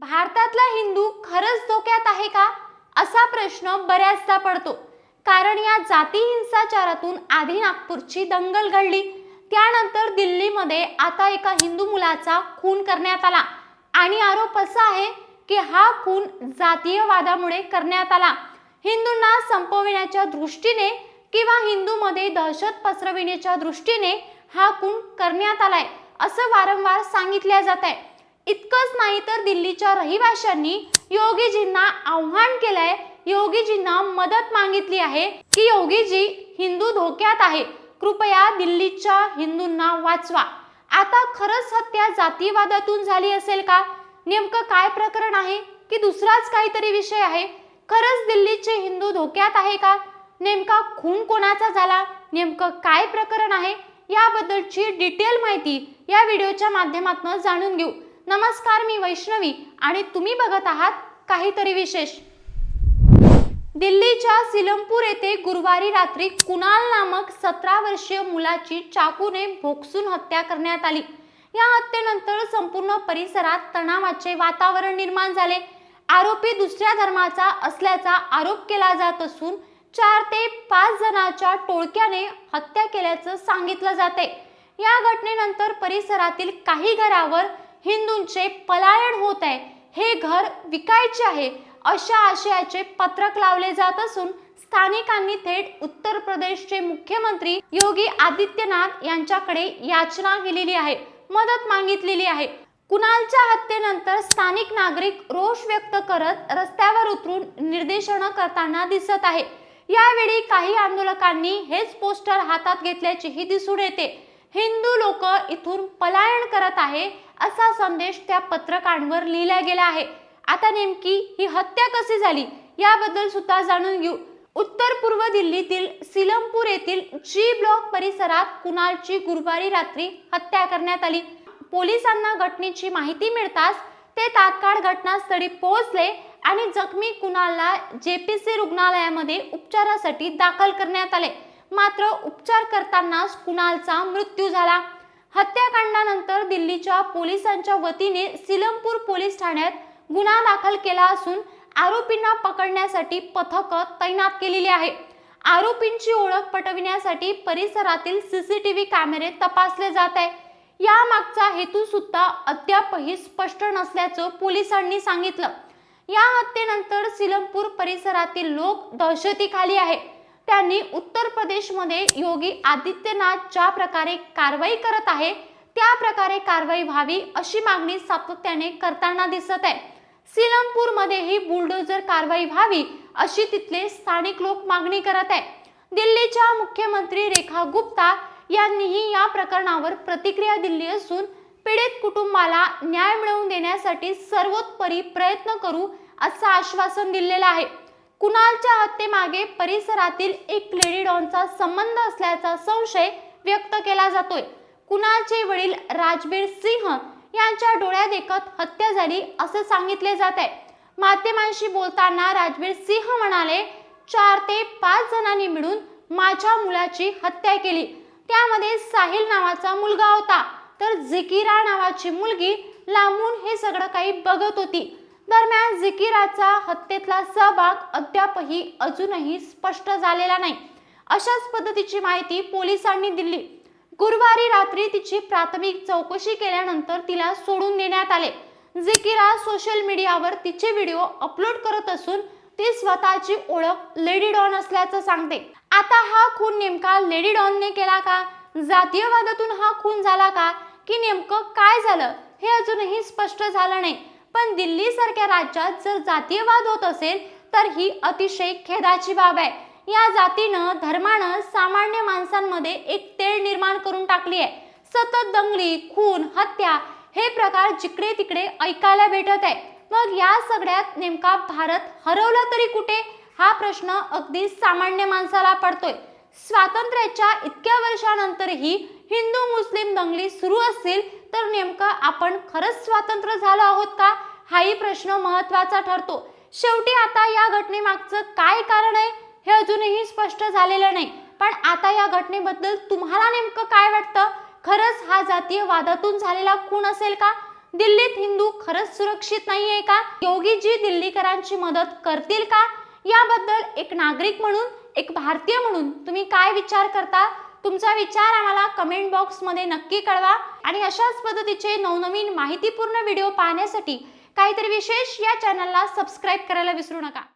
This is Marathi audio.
भारतातला हिंदू खरंच धोक्यात आहे का? असा प्रश्न बऱ्याचदा पडतो. कारण या जाती हिंसाचारातून आधी नागपूरची दंगल घडली. त्यानंतर दिल्लीमध्ये आता एका हिंदू मुलाचा खून करण्यात आला. आणि आरोप असा आहे की हा खून जातीयवादामुळे करण्यात आला. हिंदूंना संपविण्याच्या दृष्टीने किंवा हिंदूमध्ये दहशत पसरविण्याच्या दृष्टीने हा खून करण्यात आलाय असं वारंवार सांगितल्या जात आहे. इतकंच नाही तर दिल्लीच्या रहिवाशांनी योगीजींना आव्हान केलंय. योगीजींना मदत मागितली आहे की योगीजी हिंदू धोक्यात आहे. कृपया दिल्लीच्या हिंदूंना वाचवा. आता खरंच हत्या जातीवादातून झाली असेल का? नेमकं काय प्रकरण आहे? की दुसराच काहीतरी विषय आहे? खरंच दिल्लीचे हिंदू धोक्यात आहे का? नेमका खून कोणाचा झाला? नेमकं काय प्रकरण आहे? याबद्दलची डिटेल माहिती या व्हिडिओच्या माध्यमातून जाणून घेऊ. नमस्कार मी वैष्णवी आणि तुम्ही बघत आहात काहीतरी विशेष. दिल्लीच्या सिलमपूर येथे गुरुवारी रात्री कुणाल नामक सतरा वर्षीय मुलाची चाकूने भोकसून हत्या करण्यात आली. या हत्येनंतर संपूर्ण परिसरात तणावाचे वातावरण निर्माण झाले. आरोपी दुसऱ्या धर्माचा असल्याचा आरोप केला जात असून चार ते पाच जणांच्या टोळक्याने हत्या केल्याचं सांगितलं जाते. या घटनेनंतर परिसरातील काही घरावर हिंदूंचे पलायन होत आहे हे घर विकायचे आहे अशा आशयाचे पत्रक लावले जात असून स्थानिकांनी थेट उत्तर प्रदेशचे मुख्यमंत्री योगी आदित्यनाथ यांच्याकडे याचना केलेली आहे मदत मागितलेली आहे. कुणालच्या हत्येनंतर स्थानिक नागरिक रोष व्यक्त करत रस्त्यावर उतरून निर्देशनं करताना दिसत आहे. यावेळी काही आंदोलकांनी हेच पोस्टर हातात घेतल्याचेही दिसून येते. हिंदू लोक इथून पलायन करत आहे असा संदेश त्या पत्रकांवर लिहिला गेला आहे. आता नेमकी ही हत्या कशी झाली याबद्दल सुद्धा जाणून घेऊ. उत्तर पूर्व दिल्लीतील सिलमपूर येथील जी ब्लॉक परिसरात कुणालची गुरुवारी रात्री हत्या करण्यात आली. पोलिसांना घटनेची माहिती मिळताच ते तात्काळ घटनास्थळी पोहोचले आणि जखमी कुणालला जेपीसी रुग्णालयामध्ये उपचारासाठी दाखल करण्यात आले. मात्र उपचार करतानाच कुणालचा मृत्यू झाला. हत्याकांडानंतर दिल्लीच्या पोलिसांच्या वतीने सिलमपूर पोलीस ठाण्यात गुन्हा दाखल केला असून आरोपींना पकडण्यासाठी पथक तैनात केलेली आहे आरोपींची ओळख पटविण्यासाठी परिसरातील सीसीटीव्ही कॅमेरे तपासले जात आहे यामागचा हेतू सुद्धा अद्यापही स्पष्ट नसल्याचं पोलिसांनी सांगितलं. या हत्येनंतर सिलमपूर परिसरातील लोक दहशतीखाली आहे त्यांनी उत्तर प्रदेशमध्ये योगी आदित्यनाथ ज्या प्रकारे कारवाई करत आहे. त्या प्रकारे कारवाई व्हावी अशी मागणी सातत्याने करताना दिसत आहे. सिलमपूरमध्येही बुलडोजर कारवाई व्हावी अशी तिथले स्थानिक लोक मागणी करत आहे. दिल्लीच्या मुख्यमंत्री रेखा गुप्ता यांनीही या प्रकरणावर प्रतिक्रिया दिली असून पीडित कुटुंबाला न्याय मिळवून देण्यासाठी सर्वोत्परी प्रयत्न करू असं आश्वासन दिलेलं आहे. कुणालच्या हत्येमागे परिसरातील एक लेडी संबंध असल्याचा संशय व्यक्त केला जातोय. कुणालचे वडील राजबीर सिंह यांच्या डोळ्या देखत हत्या झाली असं सांगितले जात आहे. माध्यमांशी बोलताना राजबीर सिंह म्हणाले चार ते पाच जणांनी मिळून माझ्या मुलाची हत्या केली. त्यामध्ये साहिल नावाचा मुलगा होता. तर झिकिरा नावाची मुलगी लांबून हे सगळं काही बघत होती. दरम्यान झिकिराचा हत्येतला सहभाग अद्यापही अजूनही स्पष्ट झालेला नाही. अशाच पद्धतीची माहिती पोलिसांनी दिली. गुरुवारी रात्री तिची प्राथमिक चौकशी केल्यानंतर तिला सोडून देण्यात आले. झिकिरा सोशल मीडियावर तिचे व्हिडिओ अपलोड करत असून ती स्वतःची ओळख लेडी डॉन असल्याचं सांगते. आता हा खून नेमका लेडी डॉनने केला का? जातीयवादातून हा खून झाला का? की नेमकं काय झालं? हे अजूनही स्पष्ट झालं नाही. पण दिल्लीसारख्या राज्यात जर जातीयवाद होत असेल तर ही अतिशय खेदाची बाब आहे. या जातीनं धर्मानं सामान्य माणसांमध्ये एक तेळ निर्माण करून टाकली आहे. सतत दंगली खून हत्या हे प्रकार जिकडे तिकडे ऐकायला भेटत आहे. मग या सगळ्यात नेमका भारत हरवला तरी कुठे? हा प्रश्न अगदी सामान्य माणसाला पडतोय. स्वातंत्र्याच्या इतक्या वर्षानंतरही हिंदू मुस्लिम दंगली सुरू असतील तर नेमकं आपण खरंच स्वातंत्र्य झालो आहोत का? हाही प्रश्न महत्त्वाचा ठरतो. शेवटी आता या घटनेमागचं काय कारण आहे हे अजूनही स्पष्ट झालेलं नाही. पण आता या घटनेबद्दल तुम्हाला नेमकं काय वाटतं? खरंच हा जातीय वादातून झालेला खून असेल का? दिल्लीत हिंदू खरंच सुरक्षित नाहीये का? योगीजी दिल्लीकरांची मदत करतील का? याबद्दल एक नागरिक म्हणून एक भारतीय म्हणून तुम्ही काय विचार करता? तुमचा विचार आम्हाला कमेंट बॉक्समध्ये नक्की कळवा आणि अशाच पद्धतीचे नवनवीन माहितीपूर्ण व्हिडिओ पाहण्यासाठी काहीतरी विशेष या चॅनलला सबस्क्राईब करायला विसरू नका.